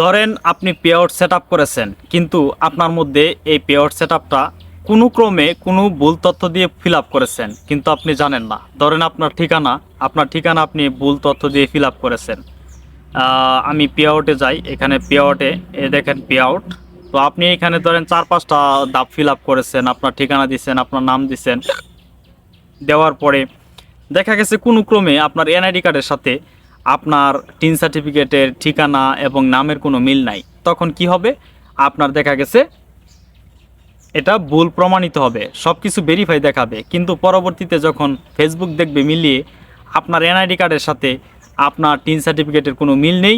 ধরেন আপনি payout set করেছেন, কিন্তু আপনার মধ্যে এই পেআউট সেট কোনো ক্রমে কোনো ভুল তথ্য দিয়ে ফিল করেছেন, কিন্তু আপনি জানেন না। ধরেন আপনার ঠিকানা আপনার ঠিকানা আপনি ভুল তথ্য দিয়ে ফিল করেছেন। আমি পেআউটে যাই, এখানে পেআউটে এ দেখেন পেআউট তো আপনি এখানে ধরেন চার পাঁচটা দাপ ফিল করেছেন, আপনার ঠিকানা দিচ্ছেন আপনার নাম দিচ্ছেন দেওয়ার পরে দেখা গেছে কোনো ক্রমে আপনার এনআইডি কার্ডের সাথে আপনার টিন সার্টিফিকেটের ঠিকানা এবং নামের কোনো মিল নাই। তখন কি হবে? আপনার দেখা গেছে, এটা ভুল প্রমাণিত হবে সব কিছু ভেরিফাই দেখাবে। কিন্তু পরবর্তীতে যখন ফেসবুক দেখবে মিলিয়ে আপনার এনআইডি কার্ডের সাথে আপনার টিন সার্টিফিকেটের কোনো মিল নেই,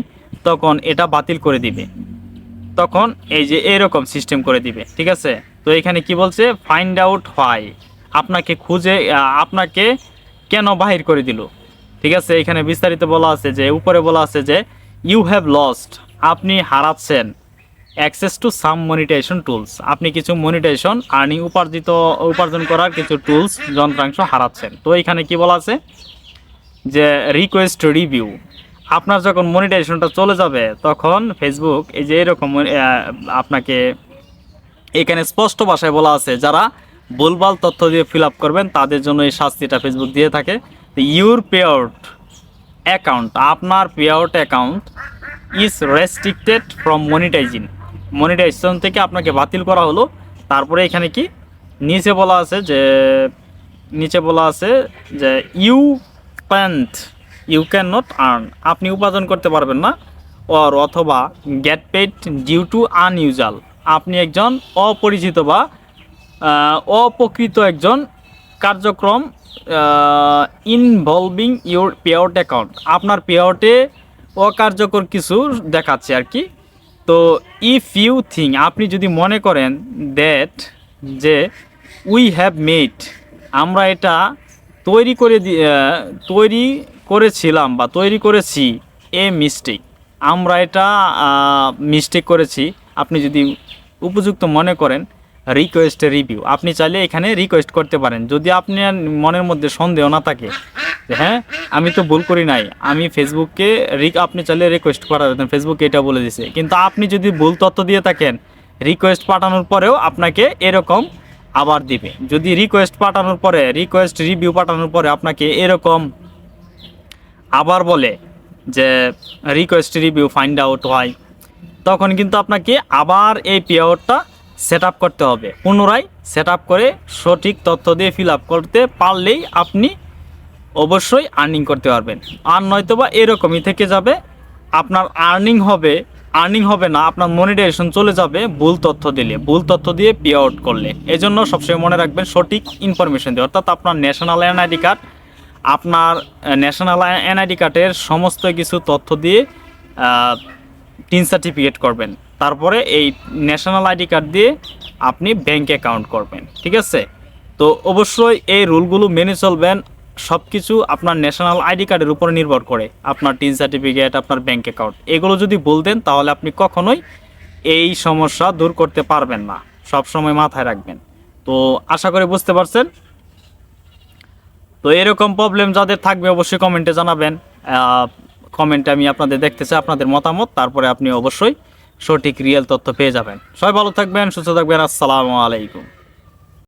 তখন এটা বাতিল করে দিবে। তখন এই যে এরকম সিস্টেম করে দিবে, ঠিক আছে? তো এখানে কি বলছে? ফাইন্ড আউট হোয়াই আপনাকে খুঁজে আপনাকে কেন বাহির করে দিল? ঠিক আছে, এখানে বিস্তারিত বলা আছে যে, উপরে বলা আছে যে ইউ হ্যাভ লস্ট আপনি হারাচ্ছেন। Access to some monetization tools আপনি কিছু মনিটাইজেশন আর্নিং উপার্জিত, উপার্জন করার কিছু টুলস যন্ত্রাংশ হারাচ্ছেন। তো এখানে কি বলা আছে? যে রিকোয়েস্ট রিভিউ আপনার যখন মনিটাইজেশনটা চলে যাবে, তখন ফেসবুক এই যে এরকম আপনাকে এখানে স্পষ্ট ভাষায় বলা আছে, যারা ভুলভাল তথ্য দিয়ে ফিল করবেন, তাদের জন্য এই শাস্তিটা ফেসবুক দিয়ে থাকে। ইউর পে আউট অ্যাকাউন্ট আপনার payout account is restricted from monetizing monetization থেকে আপনাকে বাতিল করা হলো। তারপরে এখানে কি? নিচে বলা আছে যে, নিচে বলা আছে যে you can't you can not earn আপনি উপার্জন করতে পারবেন না। অর অথবা get paid due to unusual আপনি একজন অপরিচিত বা অপকৃত একজন কার্যক্রম ইনভলভিং ইউর পেআউট অ্যাকাউন্ট আপনার পেআউটে অকার্যকর কিছু দেখাচ্ছে আর কি। তো ইফ ইউ থিঙ্ক আপনি যদি মনে করেন দ্যাট যে উই হ্যাভ মেড আমরা এটা তৈরি করে তৈরি করেছিলাম বা তৈরি করেছি এ মিস্টেক আমরা এটা মিস্টেক করেছি। আপনি যদি উপযুক্ত মনে করেন রিকোয়েস্ট রিভিউ আপনি চাইলে এখানে রিকোয়েস্ট করতে পারেন। যদি আপনার মনের মধ্যে সন্দেহ না থাকে হ্যাঁ আমি তো ভুল করি নাই। আমি ফেসবুককে রিক আপনি চাইলে রিকোয়েস্ট যেতেন ফেসবুকে এটা বলে দিছে। কিন্তু আপনি যদি ভুল তথ্য দিয়ে থাকেন রিকোয়েস্ট পাঠানোর পরেও আপনাকে এরকম আবার দিবে। যদি রিকোয়েস্ট পাঠানোর পরে রিকোয়েস্ট রিভিউ পাঠানোর পরে আপনাকে এরকম আবার বলে যে রিকোয়েস্ট রিভিউ ফাইন্ড আউট হয়, তখন কিন্তু আপনাকে আবার এই পেআউটটা সেট করতে হবে। পুনরায় সেট করে সঠিক তথ্য দিয়ে ফিল করতে পারলেই আপনি অবশ্যই আর্নিং করতে পারবেন। আর নয়তো বা এরকমই থেকে যাবে, আপনার আর্নিং হবে আর্নিং হবে না, আপনার মনিটাইজেশন চলে যাবে ভুল তথ্য দিলে। ভুল তথ্য দিয়ে পে আউট করলে। এজন্য সবসময় মনে রাখবেন, সঠিক ইনফরমেশন দিয়ে। অর্থাৎ আপনার ন্যাশনাল এনআইডি কার্ড আপনার ন্যাশনাল এনআইডি কার্ডের সমস্ত কিছু তথ্য দিয়ে টিন সার্টিফিকেট করবেন। তারপরে এই ন্যাশনাল আইডি কার্ড দিয়ে আপনি ব্যাংক অ্যাকাউন্ট করবেন, ঠিক আছে? তো অবশ্যই এই রুলগুলো মেনে চলবেন সব কিছু আপনার ন্যাশনাল আইডি কার্ডের উপরে নির্ভর করে, আপনার টিন সার্টিফিকেট আপনার ব্যাংক অ্যাকাউন্ট এগুলো যদি বলতেন তাহলে আপনি কখনোই এই সমস্যা দূর করতে পারবেন না সব সময় মাথায় রাখবেন। তো আশা করি বুঝতে পারছেন? তো এরকম প্রবলেম যাদের থাকবে, অবশ্যই কমেন্টে জানাবেন। কমেন্টে আমি আপনাদের দেখতে চাই, আপনাদের মতামত, তারপরে আপনি অবশ্যই সঠিক রিয়েল তথ্য পেয়ে যাবেন। সবাই ভালো থাকবেন সুস্থ থাকবেন আসসালামু আলাইকুম।